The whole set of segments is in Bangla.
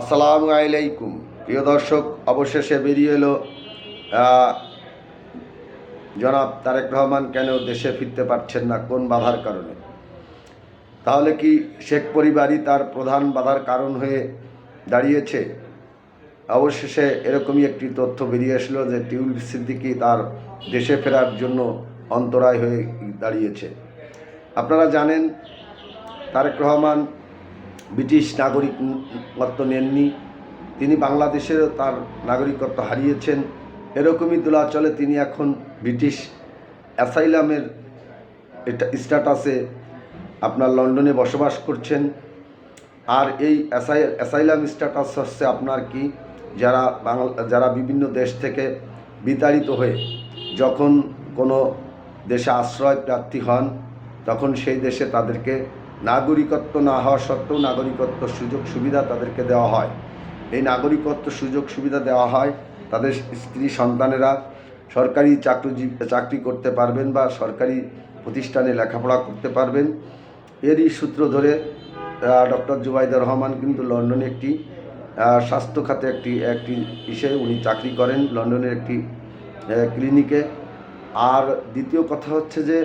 আসসালামু আলাইকুম। প্রিয় দর্শক, অবশেষে বেরিয়ে এলো জনাব তারেক রহমান, কেন দেশে ফিরতে পারছেন না? কোন বাধার কারণে? তাহলে কি শেখ পরিবারই তার প্রধান বাধার কারণ হয়ে দাঁড়িয়েছে? অবশেষে এরকমই একটি তথ্য বেরিয়ে আসলো যে টিউলিপ সিদ্দিকি তার দেশে ফেরার জন্য অন্তরায় হয়ে দাঁড়িয়েছে। আপনারা জানেন, তারেক রহমান ব্রিটিশ নাগরিকত্ব নেননি। তিনি বাংলাদেশেরও তার নাগরিকত্ব হারিয়েছেন। এরকমই দোলাচলে তিনি এখন ব্রিটিশ অ্যাসাইলামের এটা স্ট্যাটাসে আপনার লন্ডনে বসবাস করছেন। আর এই অ্যাসাই, অ্যাসাইলাম স্ট্যাটাস হচ্ছে আপনার কি, যারা বাংলা, যারা বিভিন্ন দেশ থেকে বিতাড়িত হয়ে যখন কোনো দেশে আশ্রয় প্রার্থী হন, তখন সেই দেশে তাদেরকে নাগরিকত্ব না হওয়া সত্ত্বেও নাগরিকত্ব সুযোগ সুবিধা তাদেরকে দেওয়া হয়। এই নাগরিকত্ব সুযোগ সুবিধা দেওয়া হয় তাদের স্ত্রী সন্তানেরা সরকারি চাকরি চাকরি করতে পারবেন বা সরকারি প্রতিষ্ঠানে লেখাপড়া করতে পারবেন। এরই সূত্র ধরে ডক্টর জুবাইদুর রহমান কিন্তু লন্ডনে একটি স্বাস্থ্য খাতে একটি একটি ইসে উনি চাকরি করেন লন্ডনের একটি ক্লিনিকে। আর দ্বিতীয় কথা হচ্ছে যে,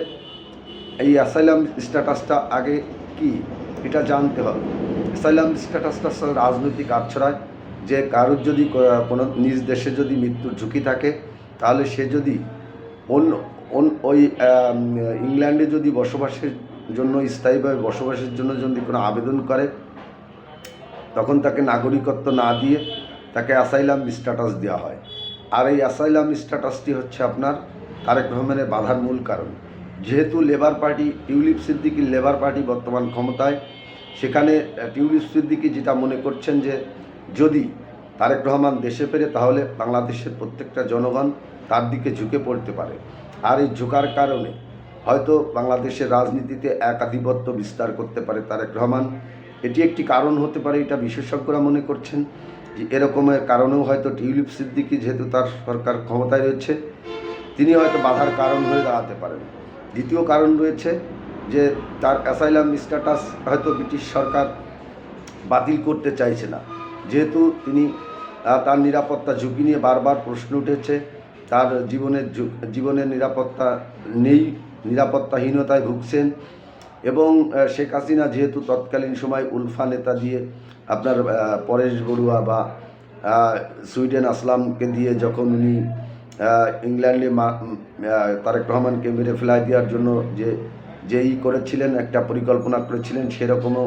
এই অ্যাসাইলাম স্ট্যাটাসটা আগে কি, এটা জানতে হবে। অ্যাসাইলাম স্ট্যাটাসটা রাজনৈতিক আশ্রয় যে কারোর যদি কোনো নিজ দেশে যদি মৃত্যুর ঝুঁকি থাকে, তাহলে সে যদি অন্য অন- ওই ইংল্যান্ডে যদি বসবাসের জন্য, স্থায়ীভাবে বসবাসের জন্য যদি কোনো আবেদন করে, তখন তাকে নাগরিকত্ব না দিয়ে তাকে অ্যাসাইলাম স্ট্যাটাস দেওয়া হয়। আর এই অ্যাসাইলাম স্ট্যাটাসটি হচ্ছে আপনার তারেক রহমানের বাধার মূল কারণ। যেহেতু লেবার পার্টি, টিউলিপ সিদ্দিকির লেবার পার্টি বর্তমান ক্ষমতায়, সেখানে টিউলিপ সিদ্দিকি যেটা মনে করছেন যে, যদি তারেক রহমান দেশে ফেরে, তাহলে বাংলাদেশের প্রত্যেকটা জনগণ তার দিকে ঝুঁকে পড়তে পারে। আর এই ঝুঁকার কারণে হয়তো বাংলাদেশের রাজনীতিতে একাধিপত্য বিস্তার করতে পারে তারেক রহমান। এটি একটি কারণ হতে পারে, এটা বিশেষজ্ঞরা মনে করছেন যে, এরকমের কারণেও হয়তো টিউলিপ সিদ্দিকি যেহেতু তার সরকার ক্ষমতায় রয়েছে, তিনি হয়তো বাধার কারণ হয়ে দাঁড়াতে পারেন। দ্বিতীয় কারণ রয়েছে যে তার অ্যাসাইলাম স্ট্যাটাস হয়তো ব্রিটিশ সরকার বাতিল করতে চাইছে না। যেহেতু তিনি তার নিরাপত্তা ঝুঁকি নিয়ে বারবার প্রশ্ন উঠেছে, তার জীবনের জীবনের নিরাপত্তা নেই, নিরাপত্তাহীনতায় ভুগছেন এবং শেখ হাসিনা যেহেতু তৎকালীন সময় উলফা নেতা দিয়ে আপনার পরেশ বড়ুয়া বা সুইডেন আসলামকে দিয়ে যখন উনি ইংল্যান্ডে তারেক রহমানকে মেরে ফেলাই দেওয়ার জন্য যে, যেই করেছিলেন, একটা পরিকল্পনা করেছিলেন, সেরকমও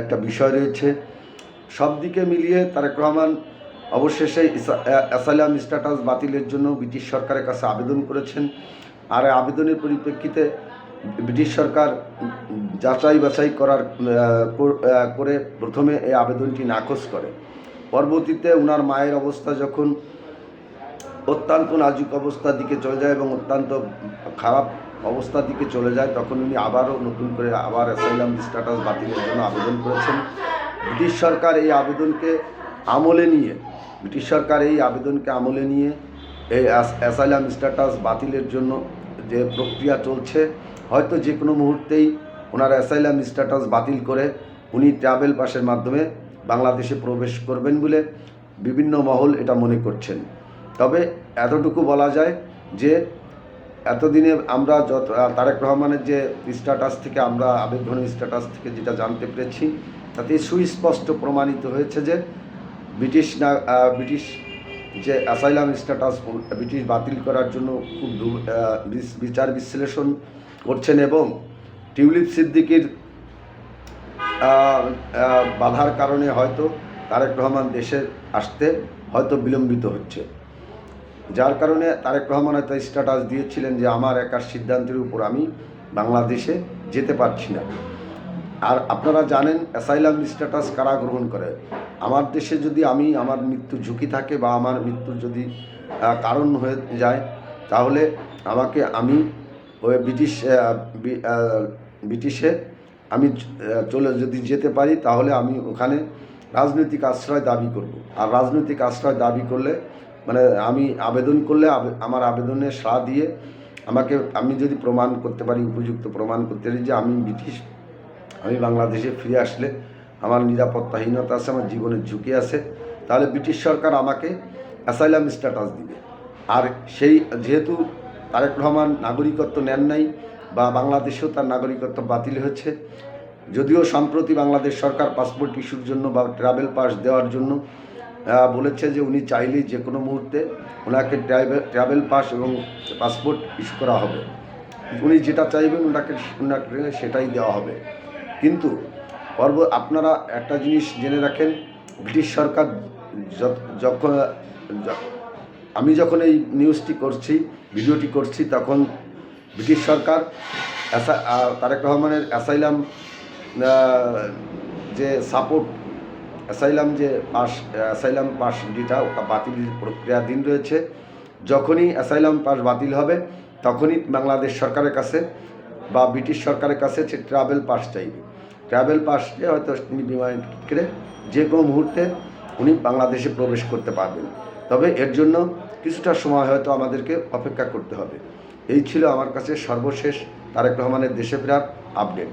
একটা বিষয় রয়েছে। সব দিকে মিলিয়ে তারেক রহমান অবশেষে অ্যাসাইলাম স্ট্যাটাস বাতিলের জন্য ব্রিটিশ সরকারের কাছে আবেদন করেছেন। আর আবেদনের পরিপ্রেক্ষিতে ব্রিটিশ সরকার যাচাই বাছাই করার করে প্রথমে এই আবেদনটি নাকচ করে। পরবর্তীতে ওনার মায়ের অবস্থা যখন অত্যন্ত নাজুক অবস্থার দিকে চলে যায় এবং অত্যন্ত খারাপ অবস্থার দিকে চলে যায়। তখন উনি আবারও নতুন করে আবার অ্যাসাইলাম স্ট্যাটাস বাতিলের জন্য আবেদন করেছেন। ব্রিটিশ সরকার এই আবেদনকে আমলে নিয়ে, ব্রিটিশ সরকার এই আবেদনকে আমলে নিয়ে এই অ্যাস- অ্যাসাইলাম স্ট্যাটাস বাতিলের জন্য যে প্রক্রিয়া চলছে, হয়তো যে কোনো মুহূর্তেই ওনার অ্যাসাইলাম স্ট্যাটাস বাতিল করে উনি ট্রাভেল পাসের মাধ্যমে বাংলাদেশে প্রবেশ করবেন বলে বিভিন্ন মহল এটা মনে করছেন। তবে এতটুকু বলা যায় যে এতদিনে আমরা যত তারেক রহমানের যে স্ট্যাটাস থেকে আমরা আবেদনের স্ট্যাটাস থেকে যেটা জানতে পেরেছি, তাতে সুস্পষ্ট প্রমাণিত হয়েছে যে ব্রিটিশ না ব্রিটিশ যে অ্যাসাইলাম স্ট্যাটাস ব্রিটিশ বাতিল করার জন্য খুব বিচার বিশ্লেষণ করছেন এবং টিউলিপ সিদ্দিকির বাধার কারণে হয়তো তারেক রহমান দেশে আসতে হয়তো বিলম্বিত হচ্ছে। যার কারণে তারেক রহমান হয়তো স্ট্যাটাস দিয়েছিলেন যে আমার একার সিদ্ধান্তের উপর আমি বাংলাদেশে যেতে পারছি না। আর আপনারা জানেন অ্যাসাইলাম স্ট্যাটাস কারা গ্রহণ করে? আমার দেশে যদি আমি আমার মৃত্যু ঝুঁকি থাকে বা আমার মৃত্যুর যদি কারণ হয়ে যায়, তাহলে আমাকে আমি ওই ব্রিটিশ ব্রিটিশে আমি চলে যদি যেতে পারি, তাহলে আমি ওখানে রাজনৈতিক আশ্রয় দাবি করব। আর রাজনৈতিক আশ্রয় দাবি করলে মানে আমি আবেদন করলে আমার আবেদনে সাড়া দিয়ে আমাকে, আমি যদি প্রমাণ করতে পারি, উপযুক্ত প্রমাণ করতে পারি যে আমি ব্রিটিশ, আমি বাংলাদেশে ফিরে আসলে আমার নিরাপত্তাহীনতা আছে, আমার জীবনের ঝুঁকি আছে, তাহলে ব্রিটিশ সরকার আমাকে অ্যাসাইলাম স্ট্যাটাস দিবে। আর সেই, যেহেতু তারেক রহমান নাগরিকত্ব নেন নাই বা বাংলাদেশেও তার নাগরিকত্ব বাতিল হয়েছে, যদিও সম্প্রতি বাংলাদেশ সরকার পাসপোর্ট ইস্যুর জন্য বা ট্রাভেল পাস দেওয়ার জন্য বলেছে যে উনি চাইলেই যে কোনো মুহূর্তে ওনাকে ট্রাভেল ট্রাভেল পাস এবং পাসপোর্ট ইস্যু করা হবে। উনি যেটা চাইবেন ওনাকে ওনাকে সেটাই দেওয়া হবে। কিন্তু পর্ব, আপনারা একটা জিনিস জেনে রাখেন, ব্রিটিশ সরকার যখন আমি যখন এই নিউজটি করছি, ভিডিওটি করছি, তখন ব্রিটিশ সরকার তারেক রহমানের অ্যাসাইলাম যে সাপোর্ট অ্যাসাইলাম যে পাস অ্যাসাইলাম পাস ডিটা ওটা বাতিলের প্রক্রিয়াধীন রয়েছে। যখনই অ্যাসাইলাম পাস বাতিল হবে, তখনই বাংলাদেশ সরকারের কাছে বা ব্রিটিশ সরকারের কাছে সে ট্রাভেল পাস চাইবে। ট্রাভেল পাসে হয়তো তিনি বিমান করে যে কোনো মুহূর্তে উনি বাংলাদেশে প্রবেশ করতে পারবেন। তবে এর জন্য কিছুটা সময় হয়তো আমাদেরকে অপেক্ষা করতে হবে। এই ছিল আমার কাছে সর্বশেষ তারেক রহমানের দেশে ফেরার আপডেট